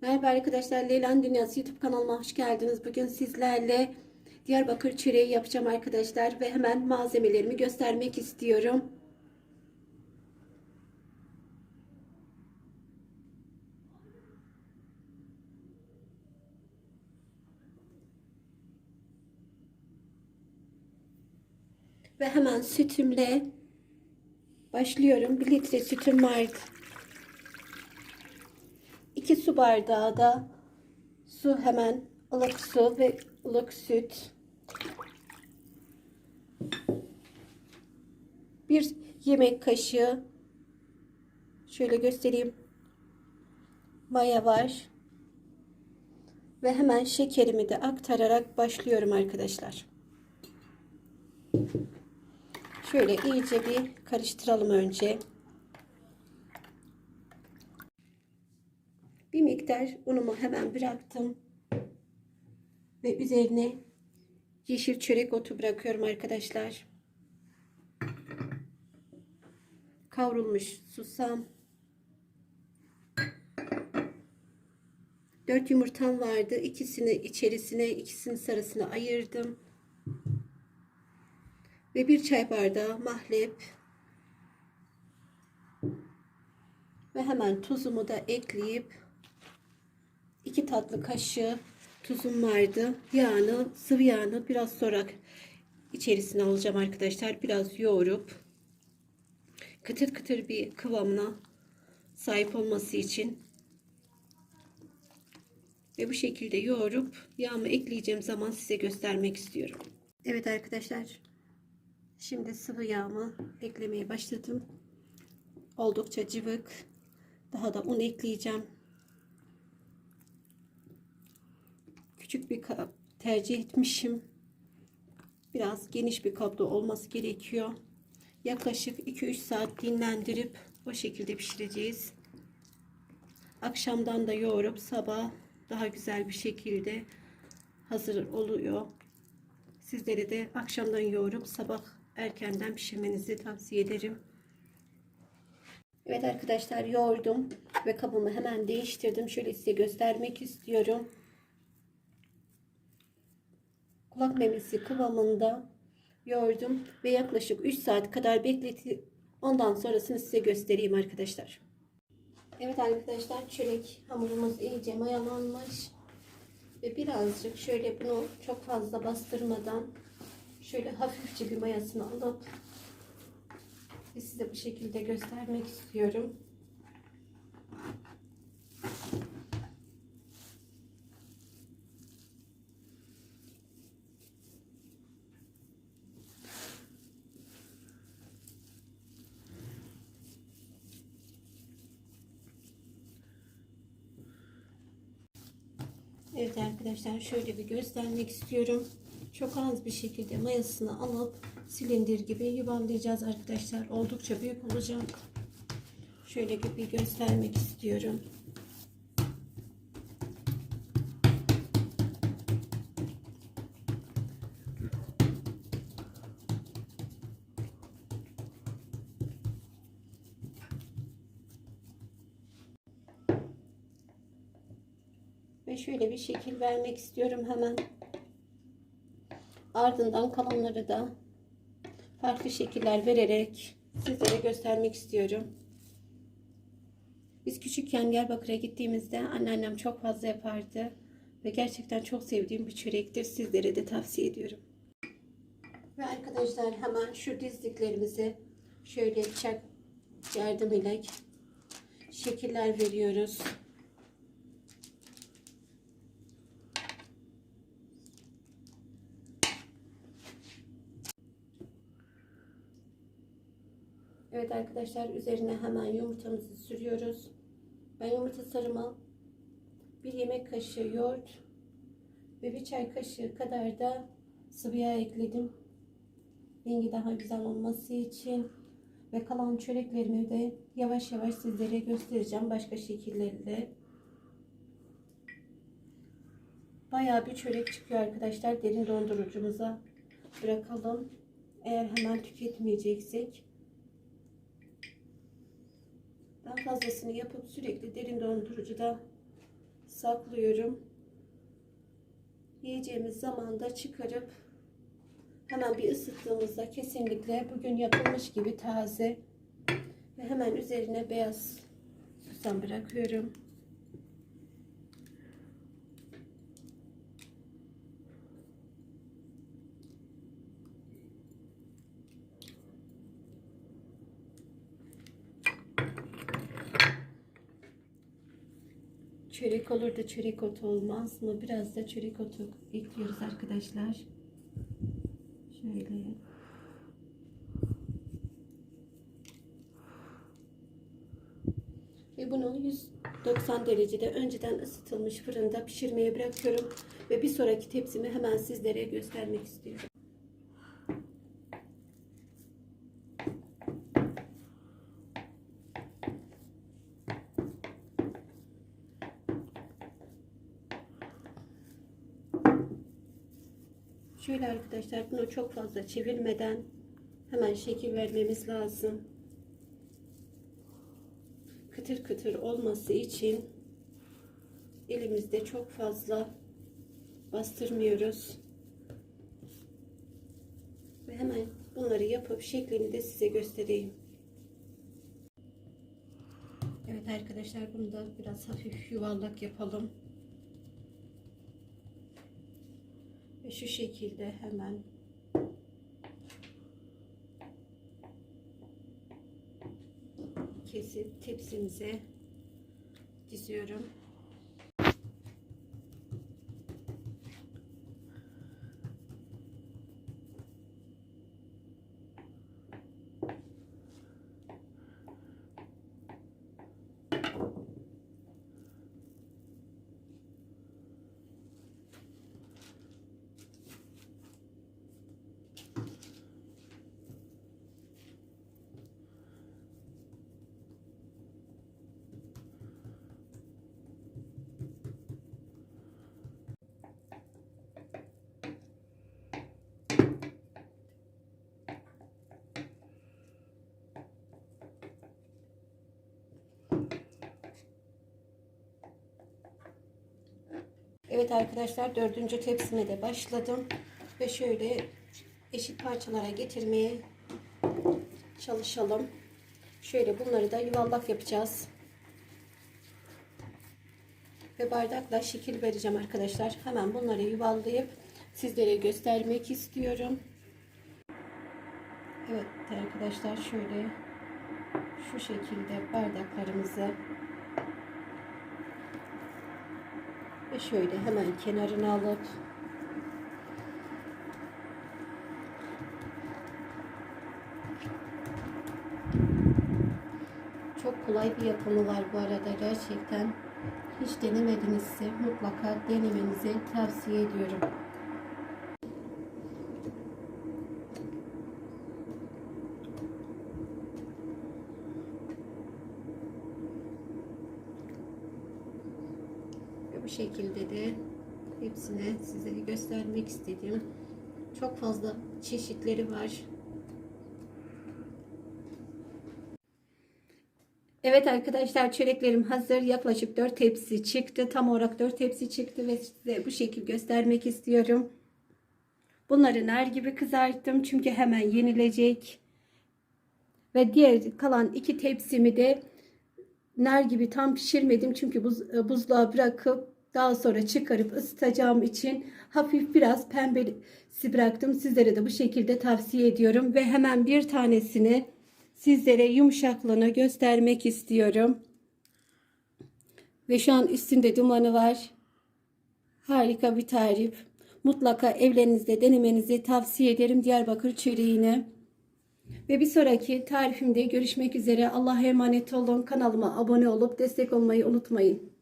Merhaba arkadaşlar, Leyla'nın Dünyası YouTube kanalıma hoş geldiniz. Bugün sizlerle Diyarbakır çöreği yapacağım arkadaşlar ve hemen malzemelerimi göstermek istiyorum. Ve hemen sütümle başlıyorum. 1 litre sütüm vardı. 2 su bardağı da su hemen ılık su ve ılık süt. Bir yemek kaşığı şöyle göstereyim. Maya var. Ve hemen şekerimi de aktararak başlıyorum arkadaşlar. Şöyle iyice bir karıştıralım önce. Bir miktar unumu hemen bıraktım. Ve üzerine yeşil çörek otu bırakıyorum arkadaşlar. Kavrulmuş susam. 4 yumurtam vardı. İkisini içerisine, ikisini sarısına ayırdım. Ve bir çay bardağı mahlep. Ve hemen tuzumu da ekleyip 2 tatlı kaşığı tuzum vardı. Yağını, sıvı yağını biraz sonra içerisine alacağım arkadaşlar. Biraz yoğurup kıtır kıtır bir kıvamına sahip olması için ve bu şekilde yoğurup yağımı ekleyeceğim zaman size göstermek istiyorum. Evet arkadaşlar. Şimdi sıvı yağımı eklemeye başladım. Oldukça cıvık. Daha da un ekleyeceğim. Küçük bir kap tercih etmişim. Biraz geniş bir kapta olması gerekiyor. Yaklaşık 2-3 saat dinlendirip o şekilde pişireceğiz. Akşamdan da yoğurup sabah daha güzel bir şekilde hazır oluyor. Sizlere de akşamdan yoğurup sabah erkenden pişirmenizi tavsiye ederim. Evet arkadaşlar yoğurdum ve kabımı hemen değiştirdim. Şöyle size göstermek istiyorum. Kulak memesi kıvamında yoğurdum ve yaklaşık 3 saat kadar bekletip ondan sonrasını size göstereyim arkadaşlar. Evet arkadaşlar çörek hamurumuz iyice mayalanmış. Ve birazcık şöyle bunu çok fazla bastırmadan şöyle hafifçe bir mayasını alıp size bu şekilde göstermek istiyorum. Evet arkadaşlar şöyle bir göstermek istiyorum. Çok az bir şekilde mayasını alıp silindir gibi yuvarlayacağız arkadaşlar. Oldukça büyük olacak. Şöyle bir göstermek istiyorum. Şöyle bir şekil vermek istiyorum hemen. Ardından kalanları da farklı şekiller vererek sizlere göstermek istiyorum. Biz küçükken Diyarbakır'a gittiğimizde anneannem çok fazla yapardı. Ve gerçekten çok sevdiğim bir çörektir. Sizlere de tavsiye ediyorum. Ve arkadaşlar hemen şu dizliklerimizi şöyle bıçak yardımıyla şekiller veriyoruz. Evet arkadaşlar üzerine hemen yumurtamızı sürüyoruz. Ben yumurta sarıma bir yemek kaşığı yoğurt ve bir çay kaşığı kadar da sıvı yağ ekledim. Rengi daha güzel olması için ve kalan çöreklerimi de yavaş yavaş sizlere göstereceğim başka şekillerle. Bayağı bir çörek çıkıyor arkadaşlar. Derin dondurucumuza bırakalım. Eğer hemen tüketmeyeceksek daha fazlasını yapıp sürekli derin dondurucuda saklıyorum. Yiyeceğimiz zaman da çıkarıp hemen bir ısıttığımızda kesinlikle bugün yapılmış gibi taze ve hemen üzerine beyaz susam bırakıyorum. Çörek olur da çörek otu olmaz mı? Biraz da çörek otu ekliyoruz arkadaşlar. Şöyle. Ve bunu 190 derecede önceden ısıtılmış fırında pişirmeye bırakıyorum. Ve bir sonraki tepsimi hemen sizlere göstermek istiyorum. Şöyle arkadaşlar bunu çok fazla çevirmeden hemen şekil vermemiz lazım. Kıtır kıtır olması için elimizde çok fazla bastırmıyoruz. Ve hemen bunları yapıp şeklini de size göstereyim. Evet arkadaşlar bunu da biraz hafif yuvarlak yapalım. Şu şekilde hemen kesip tepsimize diziyorum. Evet arkadaşlar dördüncü tepsime de başladım. Ve şöyle eşit parçalara getirmeye çalışalım. Şöyle bunları da yuvarlak yapacağız. Ve bardakla şekil vereceğim arkadaşlar. Hemen bunları yuvarlayıp sizlere göstermek istiyorum. Evet arkadaşlar şöyle şu şekilde bardaklarımızı ve şöyle hemen kenarına alıp çok kolay bir yapımı var bu arada gerçekten hiç denemedinizse mutlaka denemenizi tavsiye ediyorum. Bu şekilde de hepsini size göstermek istedim. Çok fazla çeşitleri var. Evet arkadaşlar çöreklerim hazır. Yaklaşık 4 tepsi çıktı. Tam olarak 4 tepsi çıktı ve size bu şekil göstermek istiyorum. Bunları nar gibi kızarttım çünkü hemen yenilecek. Ve diğer kalan iki tepsimi de nar gibi tam pişirmedim çünkü buz, buzluğa bırakıp daha sonra çıkarıp ısıtacağım için hafif biraz pembesi bıraktım. Sizlere de bu şekilde tavsiye ediyorum ve hemen bir tanesini sizlere yumuşaklığını göstermek istiyorum. Ve şu an üstünde dumanı var. Harika bir tarif. Mutlaka evlerinizde denemenizi tavsiye ederim Diyarbakır çöreğini. Ve bir sonraki tarifimde görüşmek üzere. Allah'a emanet olun. Kanalıma abone olup destek olmayı unutmayın.